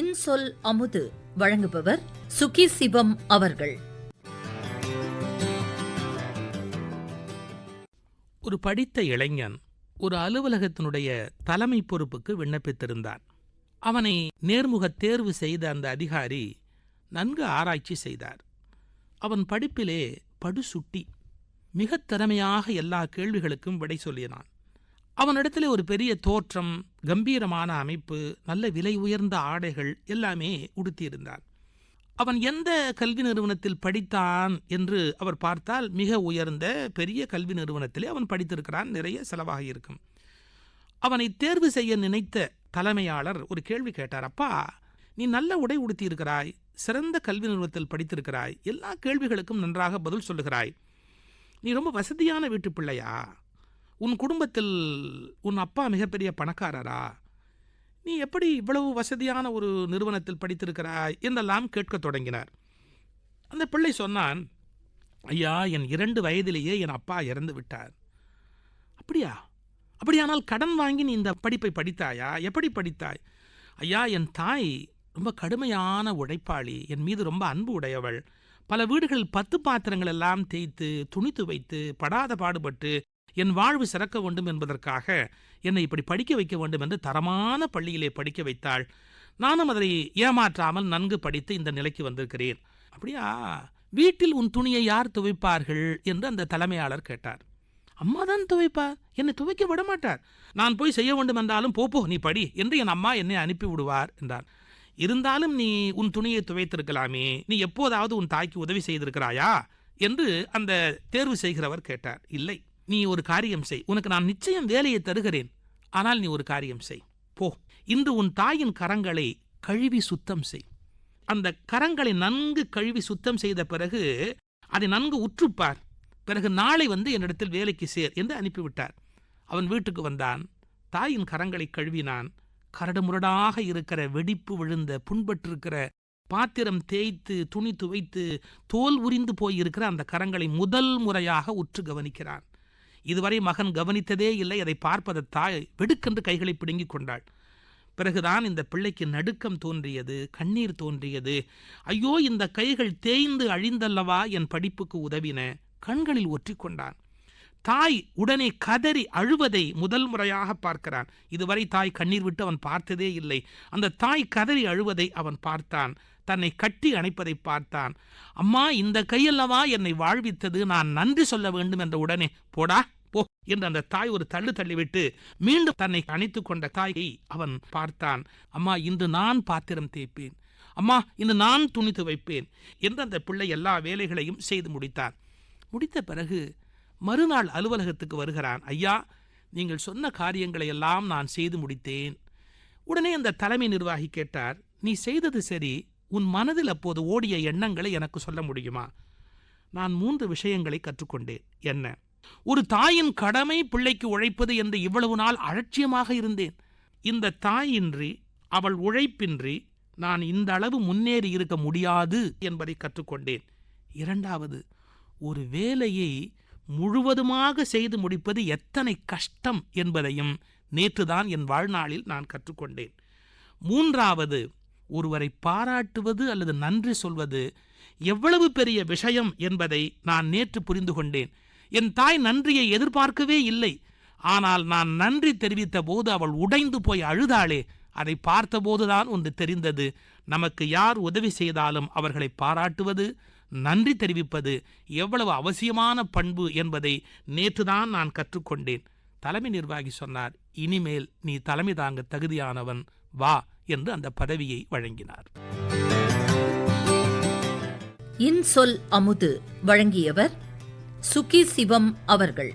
இன்சொல் அமுது வழங்குபவர் சுகி சிவம் அவர்கள். ஒரு படித்த இளைஞன் ஒரு அலுவலகத்தினுடைய தலைமை பொறுப்புக்கு விண்ணப்பித்திருந்தான். அவனை நேர்முக தேர்வு செய்த அந்த அதிகாரி நன்கு ஆராய்ச்சி செய்தார். அவன் படிப்பிலே படுசுட்டி மிகத் திறமையாக எல்லா கேள்விகளுக்கும் விடை சொல்லினான். அவனிடத்துல ஒரு பெரிய தோற்றம் கம்பீரமான அமைப்பு நல்ல விலை உயர்ந்த ஆடைகள் எல்லாமே உடுத்தியிருந்தான் அவன் எந்த கல்வி நிறுவனத்தில் படித்தான் என்று அவர் பார்த்தால் மிக உயர்ந்த பெரிய கல்வி நிறுவனத்திலே அவன் படித்திருக்கிறான் நிறைய செலவாக இருக்கும். அவனை தேர்வு செய்ய நினைத்த தலைமையாளர் ஒரு கேள்வி கேட்டார் அப்பா நீ நல்ல உடை உடுத்தியிருக்கிறாய் சிறந்த கல்வி நிறுவனத்தில் படித்திருக்கிறாய் எல்லா கேள்விகளுக்கும் நன்றாக பதில் சொல்லுகிறாய். நீ ரொம்ப வசதியான வீட்டு பிள்ளையா? உன் குடும்பத்தில் உன் அப்பா மிகப்பெரிய பணக்காரரா? நீ எப்படி இவ்வளவு வசதியான ஒரு நிறுவனத்தில் படித்திருக்கிறாய்? என்றெல்லாம் கேட்கத் தொடங்கினார். அந்த பிள்ளை சொன்னான் ஐயா என் இரண்டு வயதிலேயே என் அப்பா இறந்து விட்டார். அப்படியா? அப்படியானால் கடன் வாங்கி நீ இந்த படிப்பை படித்தாயா? எப்படி படித்தாய்? ஐயா என் தாய் ரொம்ப கடுமையான உழைப்பாளி. என் மீது ரொம்ப அன்பு உடையவள். பல வீடுகளில் பத்து பாத்திரங்கள் எல்லாம் தேய்த்து துணி துவைத்து படாத பாடுபட்டு என் வாழ்வு சிறக்க வேண்டும் என்பதற்காக என்னை இப்படி படிக்க வைக்க வேண்டும் என்று தரமான பள்ளியிலே படிக்க வைத்தாள். நானும் அதை ஏமாற்றாமல் நன்கு படித்து இந்த நிலைக்கு வந்திருக்கிறேன். அப்படியா? வீட்டில் உன் துணியை யார் துவைப்பார்கள்? என்று அந்த தலைமையாளர் கேட்டார். அம்மா தான் துவைப்பார் என்னை துவைக்க விட மாட்டார். நான் போய் செய்ய வேண்டும் என்றாலும் போப்போ நீ படி என்று என் அம்மா என்னை அனுப்பி விடுவார் என்றார். இருந்தாலும் நீ உன் துணியை துவைத்திருக்கலாமே. நீ எப்போதாவது உன் தாய்க்கு உதவி செய்திருக்கிறாயா? என்று அந்த தேர்வு செய்கிறவர் கேட்டார். இல்லை. நீ ஒரு காரியம் செய். உனக்கு நான் நிச்சயம் வேலையை தருகிறேன். ஆனால் நீ ஒரு காரியம் செய். போ. இன்று உன் தாயின் கரங்களை கழுவி சுத்தம் செய். அந்த கரங்களை நன்கு கழுவி சுத்தம் செய்த பிறகு அதை நன்கு உற்றுப்பார். பிறகு நாளை வந்து என்னிடத்தில் வேலைக்கு சேர் என்று அனுப்பிவிட்டார். அவன் வீட்டுக்கு வந்தான். தாயின் கரங்களை கழுவினான். கரடுமுரடாக இருக்கிற வெடிப்பு விழுந்த புண்பட்டிருக்கிற பாத்திரம் தேய்த்து துணி துவைத்து தோல் உரிந்து போயிருக்கிற அந்த கரங்களை முதல் முறையாக உற்று கவனிக்கிறான். இதுவரை மகன் கவனித்ததே இல்லை. அதை பார்ப்பத தாய் வெடுக்கென்று கைகளை பிடுங்கிக் கொண்டாள். பிறகுதான் இந்த பிள்ளைக்கு நடுக்கம் தோன்றியது கண்ணீர் தோன்றியது. ஐயோ இந்த கைகள் தேய்ந்து அழிந்தல்லவா என் படிப்புக்கு உதவின? கண்களில் ஒற்றிக்கொண்டான் தாய் உடனே கதறி அழுவதை முதல் முறையாக பார்க்கிறான். இதுவரை தாய் கண்ணீர் விட்டு அவன் பார்த்ததே இல்லை. அந்த தாய் கதறி அழுவதை அவன் பார்த்தான். தன்னை கட்டி அணைப்பதை பார்த்தான். அம்மா இந்த கையல்லவா என்னை வாழ்வித்தது? நான் நன்றி சொல்ல வேண்டும் என்ற உடனே போடா போ என்று அந்த தாய் ஒரு தள்ளு தள்ளிவிட்டு மீண்டும் தன்னை அணைத்து கொண்ட தாயை அவன் பார்த்தான். அம்மா இன்று நான் பாத்திரம் தேய்ப்பேன். அம்மா இன்று நான் துணி துவைப்பேன் என்று அந்த பிள்ளை எல்லா வேலைகளையும் செய்து முடித்தான். முடித்த பிறகு மறுநாள் அலுவலகத்துக்கு வருகிறான். ஐயா நீங்கள் சொன்ன காரியங்களை எல்லாம் நான் செய்து முடித்தேன். உடனே அந்த தலைமை நிர்வாகி கேட்டார் நீ செய்தது சரி உன் மனதில் அப்போது ஓடிய எண்ணங்களை எனக்கு சொல்ல முடியுமா? நான் மூன்று விஷயங்களை கற்றுக்கொண்டேன். என்ன? ஒரு தாயின் கடமை பிள்ளைக்கு உழைப்பது என்று இவ்வளவு நாள் அலட்சியமாக இருந்தேன். இந்த தாயின்றி அவள் உழைப்பின்றி நான் இந்த அளவு முன்னேறி இருக்க முடியாது என்பதை கற்றுக்கொண்டேன். இரண்டாவது ஒரு வேலையை முழுவதுமாக செய்து முடிப்பது எத்தனை கஷ்டம் என்பதையும் நேற்றுதான் என் வாழ்நாளில் நான் கற்றுக்கொண்டேன். மூன்றாவது ஒருவரை பாராட்டுவது அல்லது நன்றி சொல்வது எவ்வளவு பெரிய விஷயம் என்பதை நான் நேற்று புரிந்து கொண்டேன். என் தாய் நன்றியை எதிர்பார்க்கவே இல்லை. ஆனால் நான் நன்றி தெரிவித்த போது அவள் உடைந்து போய் அழுதாளே அதை பார்த்தபோதுதான் ஒன்று தெரிந்தது. நமக்கு யார் உதவி செய்தாலும் அவர்களை பாராட்டுவது நன்றி தெரிவிப்பது எவ்வளவு அவசியமான பண்பு என்பதை நேற்றுதான் நான் கற்றுக்கொண்டேன். தலைமை நிர்வாகி சொன்னார் இனிமேல் நீ தலைமை தாங்க தகுதியானவன் வா என்று அந்த பதவியை வழங்கினார். இன்சொல் அமுது வழங்கியவர் சுகி சிவம் அவர்கள்.